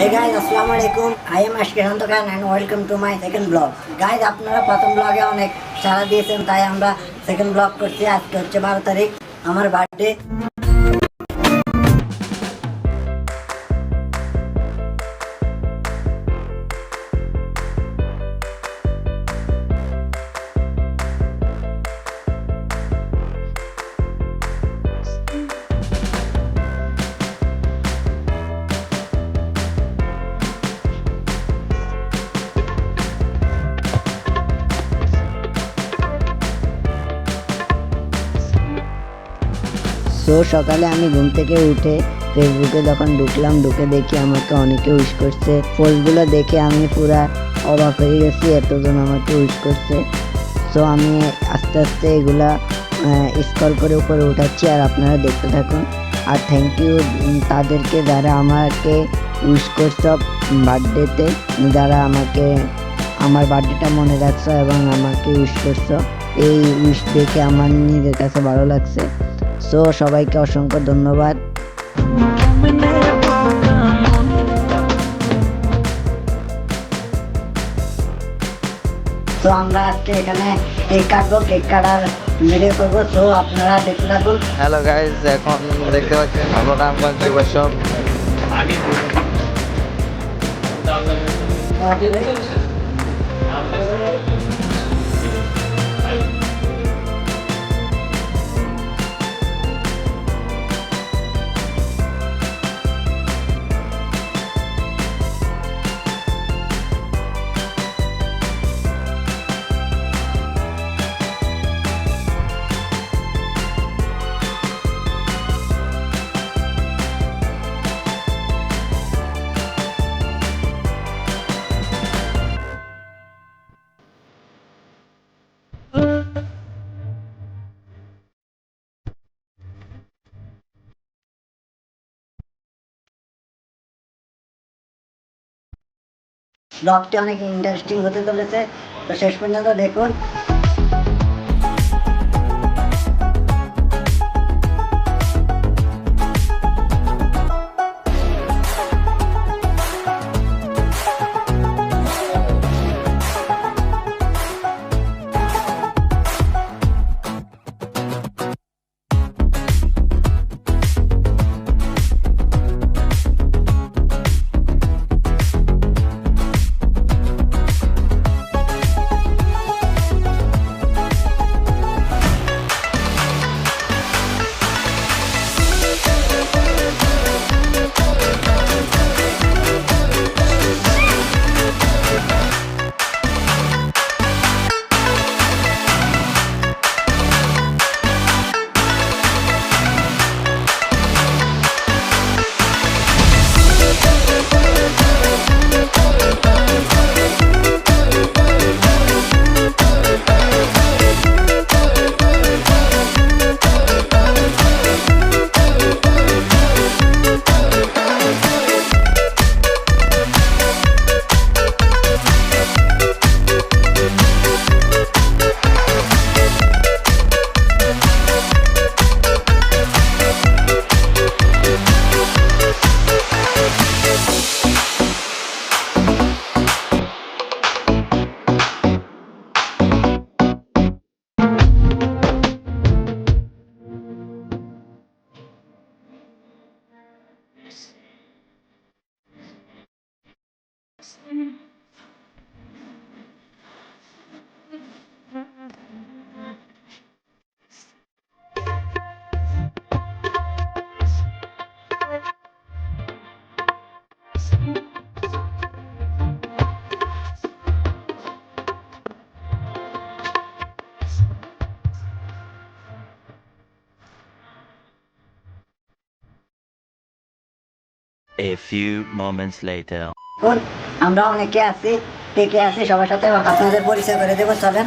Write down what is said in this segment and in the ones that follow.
Hey guys আসসালামু আলাইকুম I am আশকিরান্ত Khan and welcome to my second blog guys আপনারা প্রথম ব্লগে অনেক সাড়া দিয়েছেন, তাই আমরা সেকেন্ড ব্লগ করছি আজকে হচ্ছে বারো তারিখ, আমার বার্থডে সো সকালে আমি ঘুম থেকে উঠে ফেসবুকে যখন ঢুকলাম, ঢুকে দেখি আমাকে অনেকে উইশ করছে। পোস্টগুলো দেখে আমি পুরা অবাক হয়ে গেছি, এতজন আমাকে উইশ করছে। সো আমি আস্তে আস্তে এগুলা স্কল করে উপরে উঠাচ্ছি আর আপনারা দেখতে থাকুন। আর থ্যাংক ইউ তাদেরকে যারা আমাকে উইশ করছ বার্থডেতে যারা আমাকে, আমার বার্থডেটা মনে রাখছো এবং আমাকে উইশ করছ, এই উইশ দেখে আমার নিজের কাছে ভালো লাগছে। সো সবাইকে অসংখ্য ধন্যবাদ। তো আমরা আজকে এখানে কেক কাটবো কেক কাটার ভিডিও করব। তো আপনারা দেখতে থাকুন। হ্যালো গাইজ এখন দেখতে পাচ্ছেন আমরা রামগঞ্জ যুব শপ ব্লগটি অনেক ইন্টারেস্টিং হতে চলেছে। তো শেষ পর্যন্ত দেখুন। A few moments later. আমরা অনেকে আছি কে কে আছি সবার সাথে আপনাদের পরিচয় করে দেবো চলেন।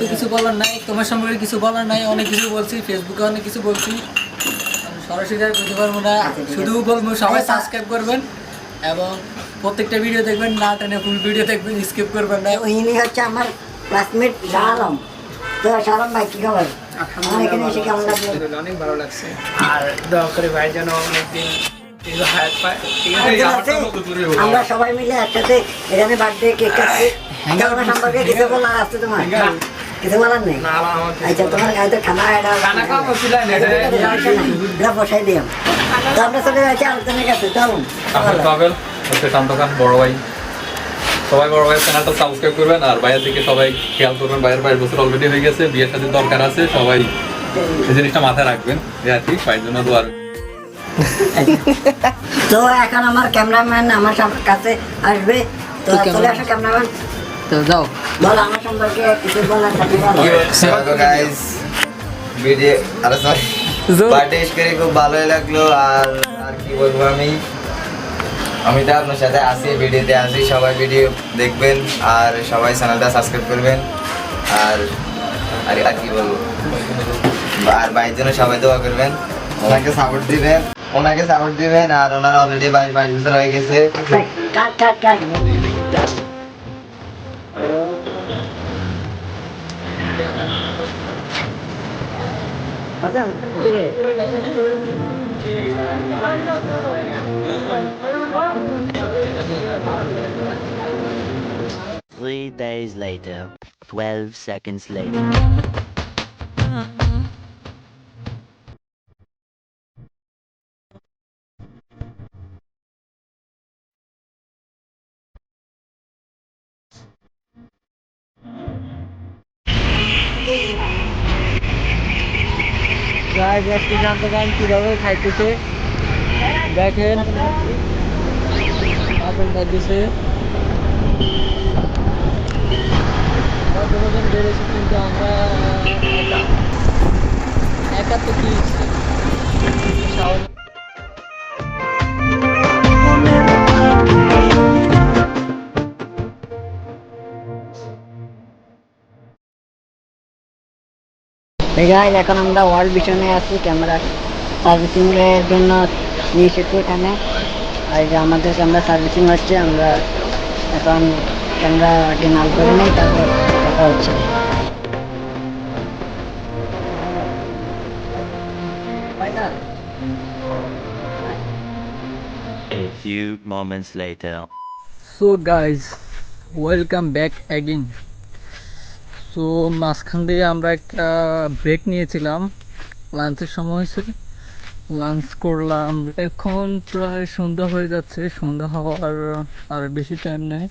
তো কিছু বলার নাই? তোমার সম্পর্কে কিছু বলার নাই অনেক কিছু বলছি ফেসবুকে অনেক কিছু বলছি। সরাসরি বলতে পারব না শুধু বলব সবাই সাবস্ক্রাইব করবেন এবং প্রত্যেকটা ভিডিও দেখবেন না টেনে ফুল ভিডিও দেখবেন স্কিপ করবেন না। ইনি হচ্ছে আমার ক্লাসমেট শাহ আলম তো শাহ আলম ভাই কি খবর? আমার এখানে এসে কেমন লাগল? অনেক ভালো লাগছে। আর দোয়া করে ভাই যেন অনেকদিন? আমরা সবাই মিলে একসাথে এখানে বার্থডে কেক কাটছি সম্পর্কে কিছু বলার আছে তোমার? কিছু বলার নেই? আচ্ছা তোমার গায়ে খানা এটা এটা বসাই দিও। তো আমরা চলে যাচ্ছি আলোচনার কাছে। চলুন আহমেদ পাবেল হচ্ছে শান্ত খান বড় ভাই। সবাই বড় ভাইয়ের চ্যানেলটা সাবস্ক্রাইব করবেন আর ভাইয়ের দিকে সবাই খেয়াল করবেন ভাইয়ের বাইশ বছর অলরেডি হয়ে গেছে বিয়ের সাথে দরকার আছে সবাই এই জিনিসটা মাথায় রাখবেন। আর কি জন্য দোয়ার তো এখন আমার ক্যামেরাম্যান আমার কাছে আসবে। তো চলে আসো ক্যামেরাম্যান। তো যাও। বল আমার সম্পর্কে কিছু বলার গাইস ভিডিও আরে সরি বার্থডে করে খুব ভালোই লাগল আর আর কি বলব আমি? আমি তো আপনার সাথে আসি ভিডিওতে আসি সবাই ভিডিও দেখবেন আর সবাই চ্যানেলটা সাবস্ক্রাইব করবেন। আর আর আর কি বলব? আর ভাইয়ের জন্য সবাই দোয়া করবেন। ওনাকে সাপোর্ট দিবেন। ওনাকে সাপোর্ট দিবেন আর ওনার অলরেডি বাইশ বাইশ বছর হয়ে গেছে cut cut cut Three days later. Twelve seconds later. Guys একটি জানতে গান কীভাবে খাইতেছে? দেখেন। আপেল খাইতেছে আমরা একা। তো কি? স্বাভাবিক গাইজ এখন আমরা ওয়ার্ল্ড ভিশনে আছি ক্যামেরা সার্ভিসিং এর জন্য নিয়ে এসেছি এখানে আর এই যে আমাদের ক্যামেরা সার্ভিসিং হচ্ছে আমরা এখন ক্যামেরা ডিনাল করে নিই তারপর কথা হচ্ছে A few moments later. So guys welcome back again so মাঝখান দিয়ে আমরা একটা ব্রেক নিয়েছিলাম। লাঞ্চের সময় হয়েছে। লাঞ্চ করলাম। এখন প্রায় সন্ধ্যা হয়ে যাচ্ছে। সন্ধ্যা হওয়ার আর বেশি টাইম নেই।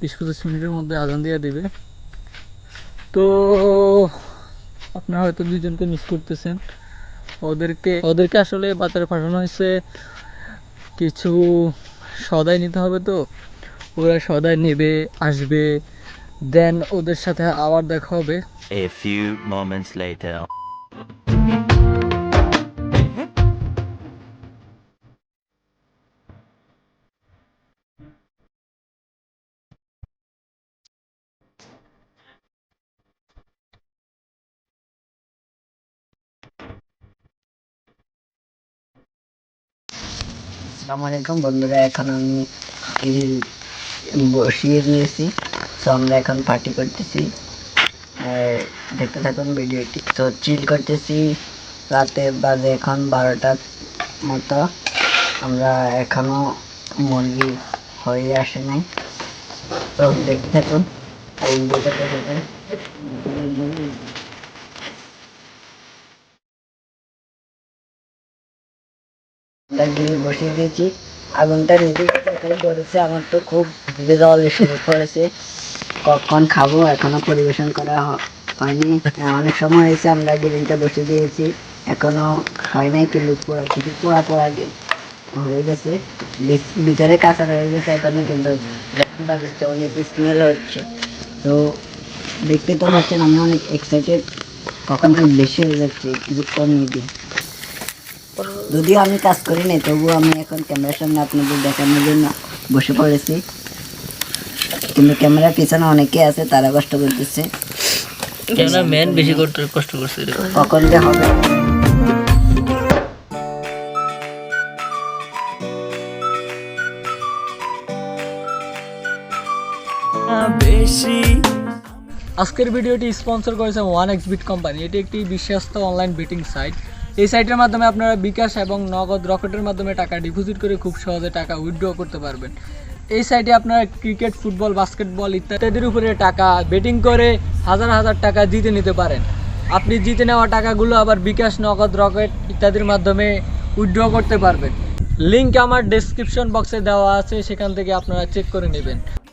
বিশ পঁচিশ মিনিটের মধ্যে আজান দিয়ে দেবে। তো আপনারা হয়তো দুজনকে মিস করতেছেন। ওদেরকে ওদেরকে আসলে বাজারে পাঠানো হয়েছে। কিছু সদাই নিতে হবে তো। ওরা সদাই নেবে, আসবে। দেন ওদের সাথে আবার দেখা হবে A few moments later. আসসালামু আলাইকুম বন্ধুরা এখন আমি বসিয়ে নিয়েছি তো আমরা এখন পার্টি করতেছি। দেখতে থাকুন ভিডিওটি। তো চিল করতেছি। রাতে বাজে এখন বারোটার মতো। আমরা এখনও মুরগি হয়ে আসে নাই। তো দেখতে থাকুন। বসিয়ে দিয়েছি। আগুনটা নিজে এখন আমার তো খুব জল শুরু করেছে। কখন খাব, এখনও পরিবেশন করা হয়নি। অনেক সময় হয়েছে, আমরা গ্রিলটা বসে দিয়েছি। এখনও হয় নাই, কিন্তু পোড়া কিছু পোড়া পোড়া হয়ে গেছে। ভিত- ভিতরে কাঁচা হয়ে গেছে এখনও, কিন্তু অনেক স্মেল হচ্ছে। তো দেখতে তো পাচ্ছেন, আমি অনেক এক্সাইটেড কখন তো বেশি হয়ে যাচ্ছে কিছু কমিয়ে দিই যদিও আমি কাজ করি নাই, তবুও আমি এখন ক্যামেরার সামনে আপনাদের দেখানোর জন্য বসে পড়েছি। কিন্তু ক্যামেরার পিছনে অনেকে আছে তারা কষ্ট করতেছে। ক্যামেরা ম্যান বেশি করতে কষ্ট করছে কখন যে হবে? আজকের ভিডিওটি স্পন্সর করেছে ওয়ান এক্স বিট কোম্পানি এটি একটি বিশ্বস্ত অনলাইন বিটিং সাইট এই সাইটের মাধ্যমে আপনারা বিকাশ এবং নগদ রকেটের মাধ্যমে টাকা ডিপোজিট করে খুব সহজে টাকা উইথড্র করতে পারবেন। এই সাইডে আপনারা ক্রিকেট ফুটবল বাস্কেটবল ইত্যাদির উপরে টাকা বেটিং করে হাজার হাজার টাকা জিতে নিতে পারেন। আপনি জিতে নেওয়া টাকাগুলো আবার বিকাশ, নগদ, রকেট ইত্যাদির মাধ্যমে উইথড্র করতে পারবেন। লিঙ্ক আমার ডেসক্রিপশন বক্সে দেওয়া আছে, সেখান থেকে আপনারা চেক করে নেবেন।